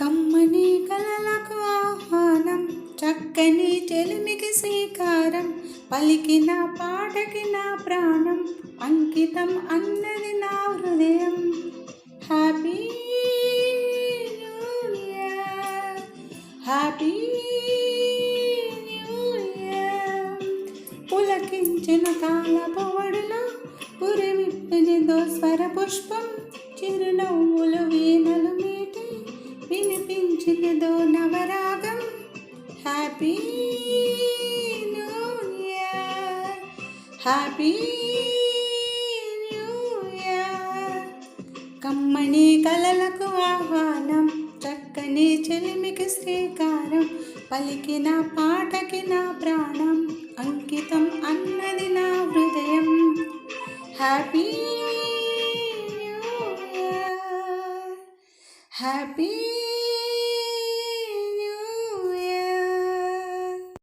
కమ్మని కలలకు ఆహ్వానం చక్కని చెలిమికి శ్రీకారం పలికిన పాటకి నా ప్రాణం అంకితం అన్నది నా హృదయం. హ్యాపీ హ్యాపీ పులకించిన కాలపు వడులో పురివిప్పినిదో స్వర పుష్పం చిరునవ్వులు వీణలు వినిపించినదో నవరాగం. Happy new year happy new year కమ్మని కలలకు ఆహ్వానం చక్కని చెలిమికి శ్రీకారం పలికిన పాటకి నా ప్రాణం అంకితం అన్నది నా హృదయం. Happy new year happy